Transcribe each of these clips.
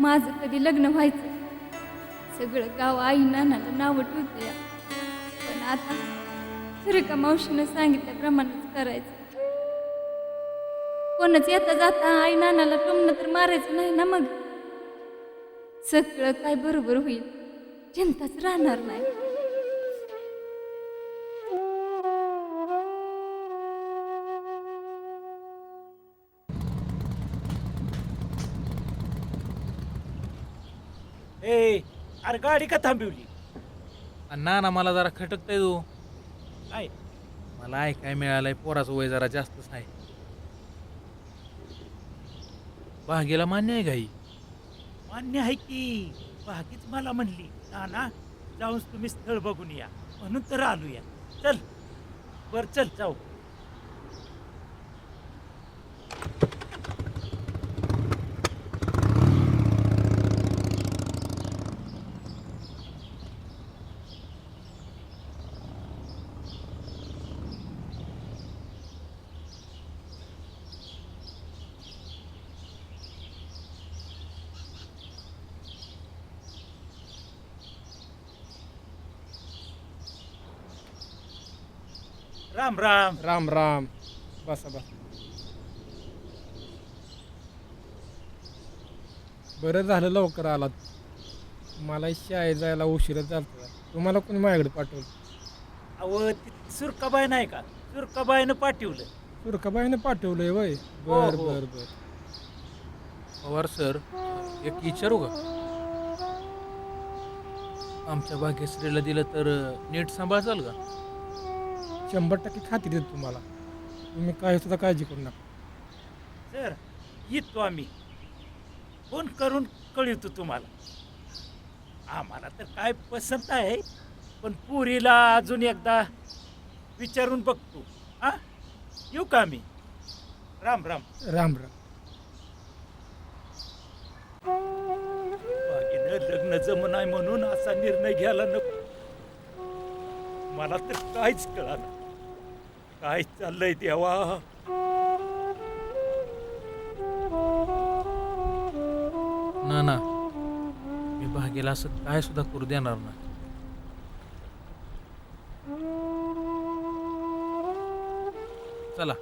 माझं कधी लग्न व्हायचं सगळं गाव आई नानाला नावं ठेवतं या पण आता सुरेखा मावशीनं सांगितल्याप्रमाणेच करायचं. कोणच येता जाता आई नानाला टोमणं तर मारायचं नाही ना मग? सगळं काय बरोबर होईल. चिंताच राहणार नाही. अरे गाडी का थांबवली? ना ना मला जरा खटकताय तू. काय? मला ऐकाय मिळालंय पोराचं वय जरा जास्तच आहे भागेला मान्य आहे गाई मान्य आहे की बाकीच मला म्हणली ना ना जाऊन तुम्ही स्थळ बघून या म्हणून तर आलो या चल बर चल जाऊ. राम राम. राम राम. बसा बसा. बरं झालं लवकर आलात. मला शाळेत जायला उशिरा झालता. तुम्हाला कोणी माझ्याकडे पाठवलं? अव ती सुरकाबाई नाही का? सुरकाबाईनं पाठवलं. सुरखाबाईने पाठवलंय वय. हो, बर हो. बर बर. पवार सर एक विचारू का? आमच्या भाग्यश्रीला दिलं तर नीट सांभाळचाल का? शंभर टक्के खात्री देतो तुम्हाला. तुम्ही काय सुद्धा काळजी करू नका. सर येतो आम्ही. फोन करून कळवतो तुम्हाला. आम्हाला तर काय पसंत आहे पण पुरीला अजून एकदा विचारून बघतो. हा येऊ का आम्ही? राम राम. राम राम. बागेनं लग्न जम नाही म्हणून असा निर्णय घ्यायला नको. मला तर काहीच कळालं काय चाललंय देवा ना ना. मी भागेला असं काय सुद्धा करू देणार ना चला.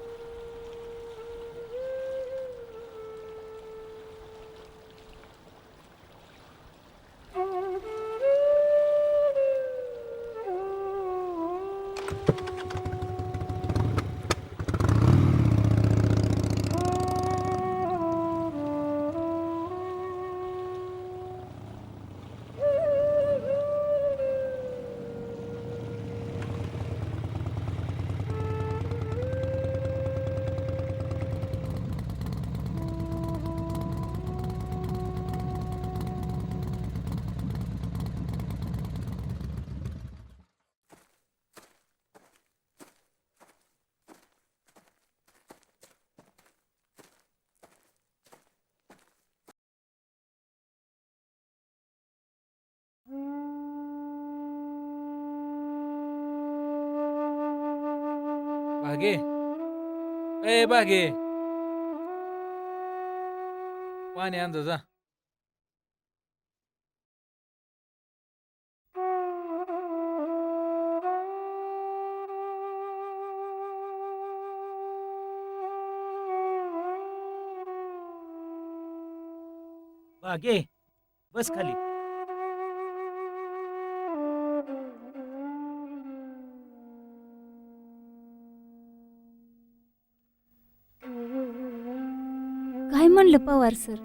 भागे ए भागे पाणी आण जा. बागे बस खाली. म्हणलं पवार सर.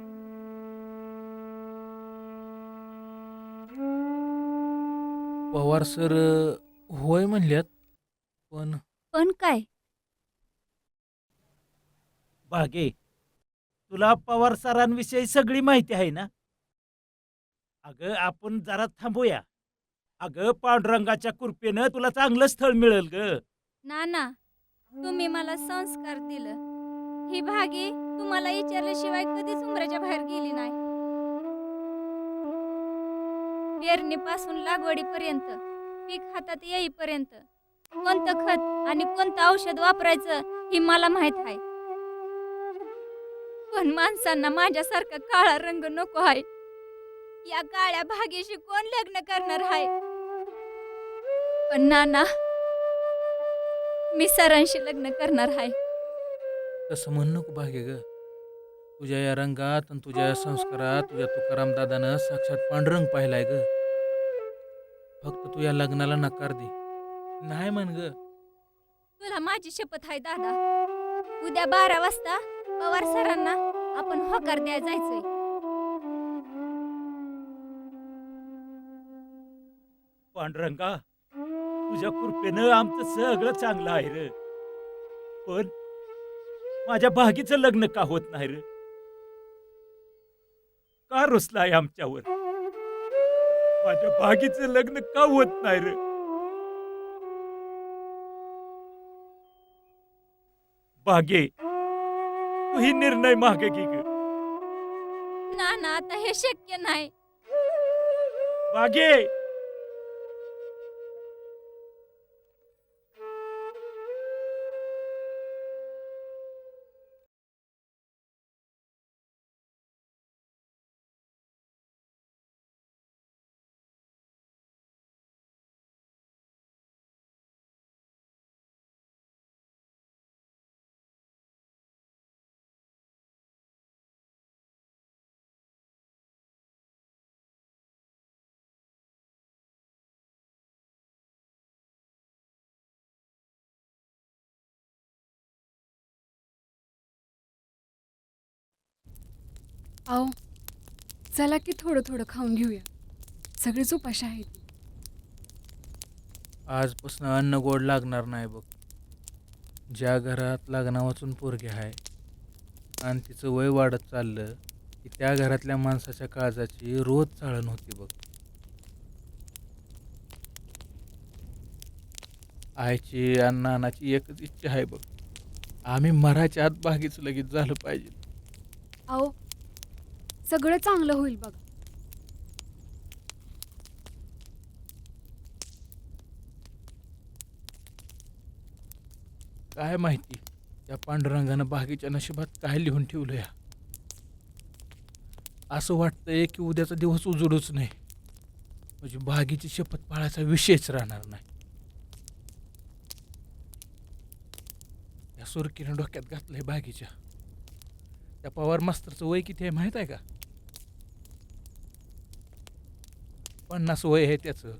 पवार सर होय म्हणल्यात पण पण काय? बागे तुला पवार सरांविषयी सगळी माहिती आहे ना? अगं आपण जरा थांबूया. अगं पांडुरंगाच्या कृपेनं तुला चांगलं स्थळ मिळेल ग. नाना तुम्ही मला संस्कार दिलं. ही भागी तुम्हाला विचारल्याशिवाय कधीच उमराच्या बाहेर गेली नाही. पेरणीपासून लागवडीपर्यंत पीक हातात येईपर्यंत कोणतं खत आणि कोणतं औषध वापरायचं हे मला माहीत आहे. पण माणसांना माझ्यासारखा काळा रंग नको आहे. या काळ्या भागेशी कोण लग्न करणार आहे? पण नाना मी सरांशी लग्न करणार आहे. तसं म्हण नको भाग्य ग. तुझ्या या रंगात आणि तुझ्या या संस्कारात तुझ्या तुकाराम दादानं साक्षात पांढरंग पाहिलाय ग. फक्त तू या लग्नाला नकार दे. नाही म्हण ग. तुला माझी शपथ आहे दादा. उद्या बारा वाजता पवार सरांना आपण होकार द्याय जायचंय. पांडुरंगा तुझ्या कृपेनं आमचं सगळं चांगलं आहे र. पण माझ्या भागीचं लग्न का होत नाही र? का रुसलाय आमच्यावर? माझ्या भागीचं लग्न का होत नाही र? भागे तू ही निर्णय मागे घे ग. नाना आता हे शक्य नाही. भागे आओ चला की थोडं थोडं खाऊन घेऊया. सगळेच उपाशी आहेत. आजपासून अन्न गोड लागणार नाही बघ. ज्या घरात लग्ना वाचून पोरगे आहे आणि तिचं वय वाढत चाललं की त्या घरातल्या माणसाच्या काळजाची रोज चाळण होती बघ. आईची आणि नानाची एकच इच्छा आहे बघ. आम्ही मराच्या आत बागीच लगेच झालं पाहिजे. आओ सगळं चांगलं होईल बघ. काय माहिती त्या पांडुरंगानं बागेच्या नशिबात काय लिहून ठेवलं या? असं वाटतंय की उद्याचा दिवस उजडूच नाही. म्हणजे बागेची शपथ पाळायचा विषयच राहणार नाही. या सुरकीनं डोक्यात घातलंय बागेच्या. त्या पवार मास्तरचं वय किती आहे माहीत आहे का? पन्नास वय आहे त्याचं.